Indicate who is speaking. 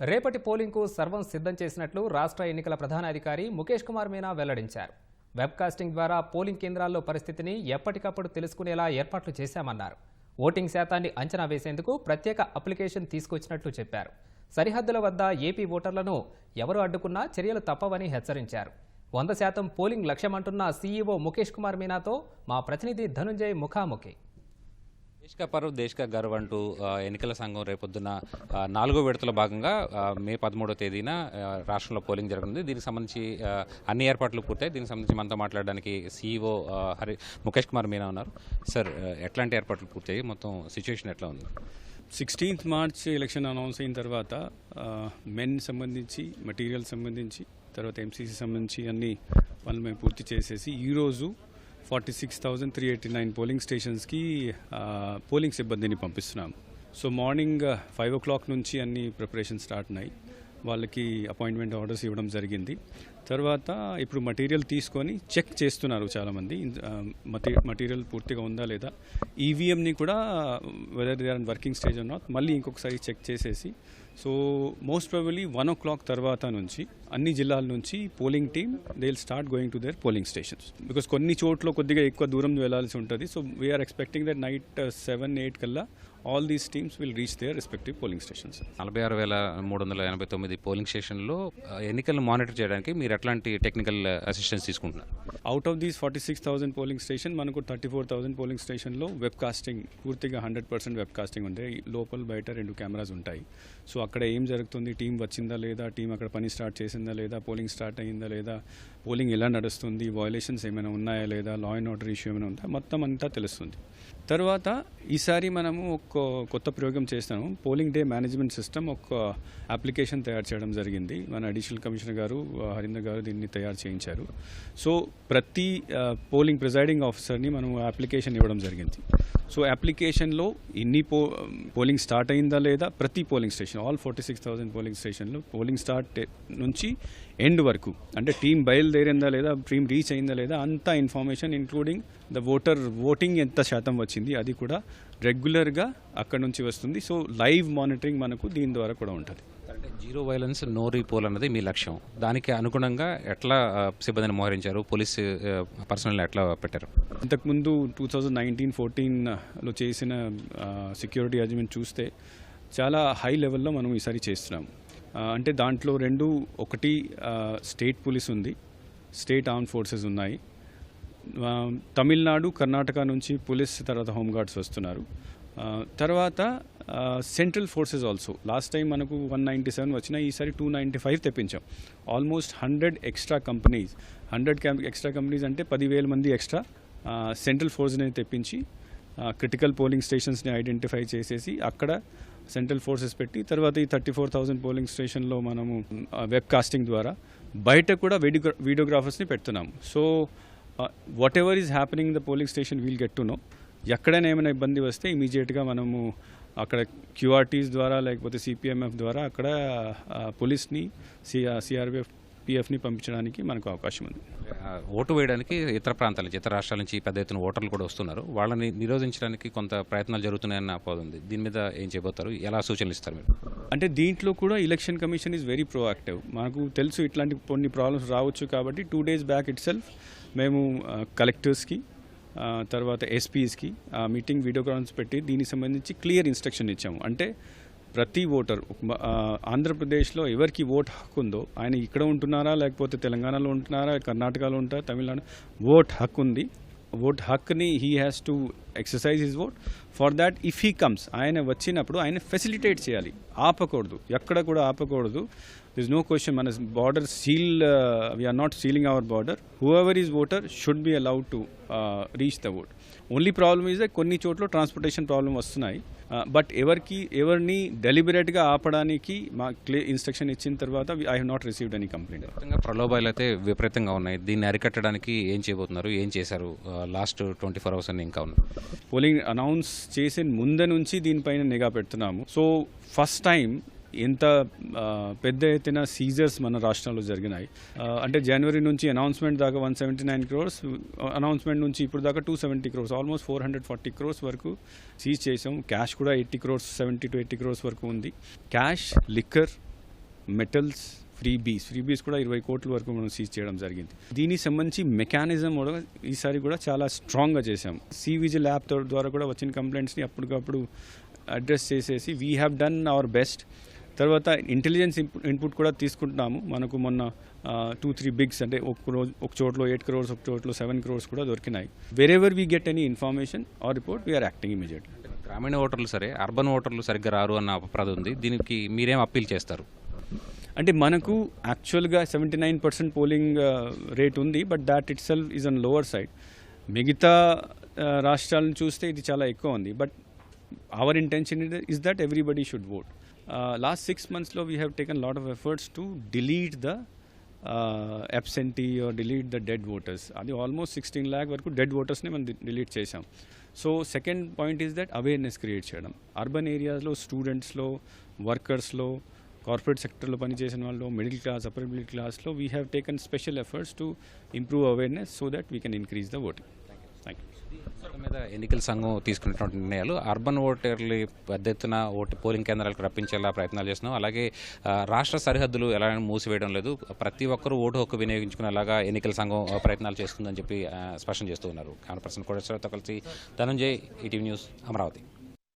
Speaker 1: రేపటి పోలింగ్కు సర్వం సిద్ధం చేసినట్లు రాష్ట్ర ఎన్నికల ప్రధానాధికారి ముఖేష్ కుమార్ మీనా వెల్లడించారు. వెబ్కాస్టింగ్ ద్వారా పోలింగ్ కేంద్రాల్లో పరిస్థితిని ఎప్పటికప్పుడు తెలుసుకునేలా ఏర్పాట్లు చేశామన్నారు. ఓటింగ్ శాతాన్ని అంచనా వేసేందుకు ప్రత్యేక అప్లికేషన్ తీసుకొచ్చినట్లు చెప్పారు. సరిహద్దుల వద్ద ఏపీ ఓటర్లను ఎవరు అడ్డుకున్నా చర్యలు తప్పవని హెచ్చరించారు. వంద శాతం పోలింగ్ లక్ష్యమంటున్న సీఈఓ ముఖేష్ కుమార్ మీనాతో మా ప్రతినిధి ధనుంజయ్ ముఖాముఖి.
Speaker 2: దేశ్ కా పర్వ్ దేశ్ కా గర్వ్ అంటూ ఎన్నికల సంఘం రేపొద్దున నాలుగో విడతలో భాగంగా మే పదమూడో తేదీన రాష్ట్రంలో పోలింగ్ జరగనుంది దీనికి సంబంధించి అన్ని ఏర్పాట్లు పూర్తయి దీనికి సంబంధించి మనతో మాట్లాడడానికి సీఈఓ హరి ముఖేష్ కుమార్ మీనా ఉన్నారు. సార్ ఎట్లాంటి ఏర్పాట్లు పూర్తయి మొత్తం సిచ్యువేషన్ ఎట్లా ఉంది?
Speaker 3: సిక్స్టీన్త్ మార్చ్ ఎలక్షన్ అనౌన్స్ అయిన తర్వాత మెన్ సంబంధించి మెటీరియల్ సంబంధించి తర్వాత ఎంసీసీ సంబంధించి అన్ని పనులు మేము పూర్తి చేసేసి ఈరోజు forty six thousand three eighty nine polling స్టేషన్స్కి polling సిబ్బందిని పంపిస్తున్నాం so morning five o'clock నుంచి అన్ని ప్రిపరేషన్ స్టార్ట్ ఉన్నాయి. వాళ్ళకి అపాయింట్మెంట్ ఆర్డర్స్ ఇవ్వడం జరిగింది. తర్వాత ఇప్పుడు మటీరియల్ తీసుకొని చెక్ చేస్తున్నారు చాలామంది. మటీరియల్ పూర్తిగా ఉందా లేదా? ఈవీఎంని కూడా whether they are working stage అన్నా మళ్ళీ ఇంకొకసారి చెక్ చేసేసి. So most probably one o'clock తర్వాత నుంచి అన్ని జిల్లాల నుంచి polling team they will start going to their polling stations because కొన్ని చోట్ల కొద్దిగా ఎక్కువ దూరం వెళ్ళాల్సి ఉంటుంది. So we're expecting that night seven eight కల్లా all these teams will reach their respective polling stations
Speaker 2: నలభై ఆరు వేల మూడు వందల ఎనభై తొమ్మిది పోలింగ్ స్టేషన్లో ఎన్నికలను మానిటర్ చేయడానికి మీరు ఎట్లాంటి టెక్నికల్ అసిస్టెన్స్ తీసుకుంటున్నారు?
Speaker 3: Out of these forty six thousand polling station మనకు థర్టీ ఫోర్ థౌసండ్ పోలింగ్ స్టేషన్లో వెబ్ కాస్టింగ్ పూర్తిగా హండ్రెడ్ పర్సెంట్ వెబ్ కాస్టింగ్ ఉంటాయి లోపల బయట రెండు కెమెరాస్ ఉంటాయి. సో అక్కడ ఏం జరుగుతుంది? టీం వచ్చిందా లేదా? టీం అక్కడ పని స్టార్ట్ చేసిందా లేదా? పోలింగ్ స్టార్ట్ అయ్యిందా లేదా? పోలింగ్ ఎలా నడుస్తుంది? వయలేషన్స్ ఏమైనా ఉన్నాయా లేదా? లా అండ్ ఆర్డర్ ఇష్యూ ఏమైనా ఉందా? మొత్తం అంతా తెలుస్తుంది. తర్వాత ఈసారి మనము ఒక కొత్త ప్రయోగం చేస్తాము. పోలింగ్ డే మేనేజ్మెంట్ సిస్టమ్ ఒక అప్లికేషన్ తయారు చేయడం జరిగింది. మన అడిషనల్ కమిషనర్ గారు ఆ, గారు దీన్ని తయారు చేయించారు. సో ప్రతి పోలింగ్ ప్రిజైడింగ్ ఆఫీసర్ని మనం అప్లికేషన్ ఇవ్వడం జరిగింది. సో అప్లికేషన్లో ఎన్ని పో పోలింగ్ స్టార్ట్ అయిందా లేదా ప్రతి polling station all forty six thousand polling స్టేషన్లో పోలింగ్ స్టార్ట్ నుంచి ఎండ్ వరకు అంటే టీం బయలుదేరిందా లేదా టీం రీచ్ అయిందా లేదా అంత information including the voter voting ఎంత శాతం వచ్చింది అది కూడా రెగ్యులర్గా అక్కడ నుంచి వస్తుంది. సో లైవ్ మానిటరింగ్ మనకు దీని ద్వారా కూడా ఉంటుంది.
Speaker 2: జీరో వైలెన్స్ నో రీపోల్ అన్నది మీ లక్ష్యం. దానికి అనుగుణంగా ఎట్లా సిబ్బందిని మోహరించారు? పోలీస్ పర్సనల్ ఎట్లా పెట్టారు?
Speaker 3: ఇంతకుముందు టూ థౌజండ్ నైన్టీన్ ఫోర్టీన్లో చేసిన సెక్యూరిటీ అరేంజ్మెంట్ చూస్తే చాలా హై లెవెల్లో మనం ఈసారి చేస్తున్నాం. అంటే దాంట్లో రెండు ఒకటి స్టేట్ పోలీస్ ఉంది. స్టేట్ ఆర్మ్ ఫోర్సెస్ ఉన్నాయి. తమిళనాడు కర్ణాటక నుంచి పోలీస్ తర్వాత హోంగార్డ్స్ వస్తున్నారు. తర్వాత central forces also last time మనకు వన్ నైంటీ సెవెన్ వచ్చినా ఈసారి two ninety five తెప్పించాం. Almost hundred extra companies hundred extra companies అంటే పదివేల మంది ఎక్స్ట్రా సెంట్రల్ ఫోర్స్ని తెప్పించి క్రిటికల్ పోలింగ్ స్టేషన్స్ని ఐడెంటిఫై చేసేసి అక్కడ సెంట్రల్ ఫోర్సెస్ పెట్టి తర్వాత ఈ థర్టీ ఫోర్ థౌసండ్ పోలింగ్ స్టేషన్లో మనము వెబ్ కాస్టింగ్ ద్వారా బయట కూడా వీడియో వీడియోగ్రాఫర్స్ని పెడుతున్నాము. So whatever is happening the polling station we'll get to know ఎక్కడైనా ఏమైనా ఇబ్బంది వస్తే ఇమీడియట్గా మనము అక్కడ క్యూఆర్టీస్ ద్వారా లేకపోతే సిపిఎంఎఫ్ ద్వారా అక్కడ పోలీస్ని సి సిఆర్పిఎఫ్ పిఎఫ్ని పంపించడానికి మనకు అవకాశం ఉంది.
Speaker 2: ఓటు వేయడానికి ఇతర ప్రాంతాల నుంచి ఇతర రాష్ట్రాల నుంచి పెద్ద ఎత్తున ఓటర్లు కూడా వస్తున్నారు. వాళ్ళని నిరోధించడానికి కొంత ప్రయత్నాలు జరుగుతున్నాయన్న అపోహ ఉంది. దీని మీద ఏం చేయబోతారు? ఎలా సూచనలు ఇస్తారు మీరు?
Speaker 3: అంటే దీంట్లో కూడా election commission is very proactive మనకు తెలుసు ఇట్లాంటి కొన్ని ప్రాబ్లమ్స్ రావచ్చు కాబట్టి two days back itself మేము కలెక్టర్స్కి తర్వాత ఎస్పీస్కి మీటింగ్ వీడియో కాన్ఫరెన్స్ పెట్టి దీనికి సంబంధించి క్లియర్ ఇన్స్ట్రక్షన్ ఇచ్చాము. అంటే ప్రతి ఓటర్ ఆంధ్రప్రదేశ్లో ఎవరికి ఓట్ హక్కు ఉందో ఆయన ఇక్కడ ఉంటున్నారా లేకపోతే తెలంగాణలో ఉంటున్నారా కర్ణాటకలో ఉంటారా తమిళనాడు ఓట్ హక్కు ఉంది. Vote హక్ని he has to exercise his vote for that if he comes ఆయన వచ్చినప్పుడు ఆయన ఫెసిలిటేట్ చేయాలి. ఆపకూడదు. ఎక్కడ కూడా ఆపకూడదు. దిస్ నో క్వశ్చన్ మన border seal we're not sealing our border whoever is voter should be allowed to reach the vote only problem is కొన్ని చోట్ల ట్రాన్స్పోర్టేషన్ ప్రాబ్లం వస్తున్నాయి. బట్ ఎవరికి ఎవరిని డెలిబరేట్గా ఆపడానికి మా క్లియర్ ఇన్స్ట్రక్షన్ ఇచ్చిన తర్వాత I have not received any complaint
Speaker 2: ప్రలోభాలు అయితే విపరీతంగా ఉన్నాయి. దీన్ని అరికట్టడానికి ఏం చేయబోతున్నారు? ఏం చేశారు? లాస్ట్ ట్వంటీ ఫోర్ అవర్స్ అని ఇంకా ఉన్నాయి
Speaker 3: పోలింగ్ అనౌన్స్ చేసిన ముందు నుంచి దీనిపైన నిఘా పెడుతున్నాము. సో ఫస్ట్ టైం ఎంత పెద్ద ఎత్తున సీజర్స్ మన రాష్ట్రంలో జరిగినాయి. అంటే జనవరి నుంచి అనౌన్స్మెంట్ దాకా one seventy nine crores announcement నుంచి ఇప్పుడు దాకా two seventy crores almost four hundred forty crores వరకు సీజ్ చేసాం. క్యాష్ కూడా eighty crores seventy to eighty crores వరకు ఉంది. Cash liquor metals freebies freebies కూడా ఇరవై కోట్ల వరకు మనం సీజ్ చేయడం జరిగింది. దీనికి సంబంధించి మెకానిజం కూడా ఈసారి కూడా చాలా స్ట్రాంగ్గా చేసాం సివిజిల్ యాప్ ద్వారా కూడా వచ్చిన కంప్లైంట్స్ని అప్పటికప్పుడు అడ్రస్ చేసేసి we have done our best తర్వాత ఇంటెలిజెన్స్ ఇన్పుట్ కూడా తీసుకుంటున్నాము. మనకు మొన్న టూ త్రీ బిగ్స్ అంటే ఒక రోజు ఒక చోట్లో ఎయిట్ క్రోర్స్ ఒక చోట్లో సెవెన్ క్రోర్స్ కూడా దొరికినాయి. Wherever we get any information or report we are acting immediately
Speaker 2: గ్రామీణ ఓటర్లు సరే అర్బన్ ఓటర్లు సరిగ్గా రారు అన్న అపప్రాధం ఉంది. దీనికి మీరేం అప్పీల్ చేస్తారు?
Speaker 3: అంటే మనకు యాక్చువల్గా seventy nine percent polling rate ఉంది but that itself is on lower side మిగతా రాష్ట్రాలను చూస్తే ఇది చాలా ఎక్కువ ఉంది. But our intention is that everybody should vote last six మంత్స్లో we have taken lot of efforts to delete the absentee or delete the dead voters అది almost sixteen lakh వరకు డెడ్ ఓటర్స్ని మనం డిలీట్ చేసాం so second point is that awareness create చేయడం urban ఏరియాస్లో స్టూడెంట్స్లో వర్కర్స్లో కార్పొరేట్ సెక్టర్లో పనిచేసిన వాళ్ళు మిడిల్ క్లాస్ అప్పర్ మిడిల్ క్లాస్లో we have taken special efforts to improve awareness so that we can increase the voting
Speaker 2: మీద ఎన్నికల సంఘం తీసుకున్నటువంటి నిర్ణయాలు అర్బన్ ఓటర్లు పెద్ద ఎత్తున ఓటు పోలింగ్ కేంద్రాలకు రప్పించేలా ప్రయత్నాలు చేస్తున్నాం. అలాగే రాష్ట్ర సరిహద్దులు ఎలా మూసివేయడం లేదు. ప్రతి ఒక్కరూ ఓటు హక్కు వినియోగించుకునేలాగా ఎన్నికల సంఘం ప్రయత్నాలు చేస్తుందని చెప్పి స్పష్టం చేస్తూ ఉన్నారు. కామన్ పర్సన్ కోటేశ్వరరావుతో కలిసి ధనంజయ్ ఈటీవీ న్యూస్ అమరావతి.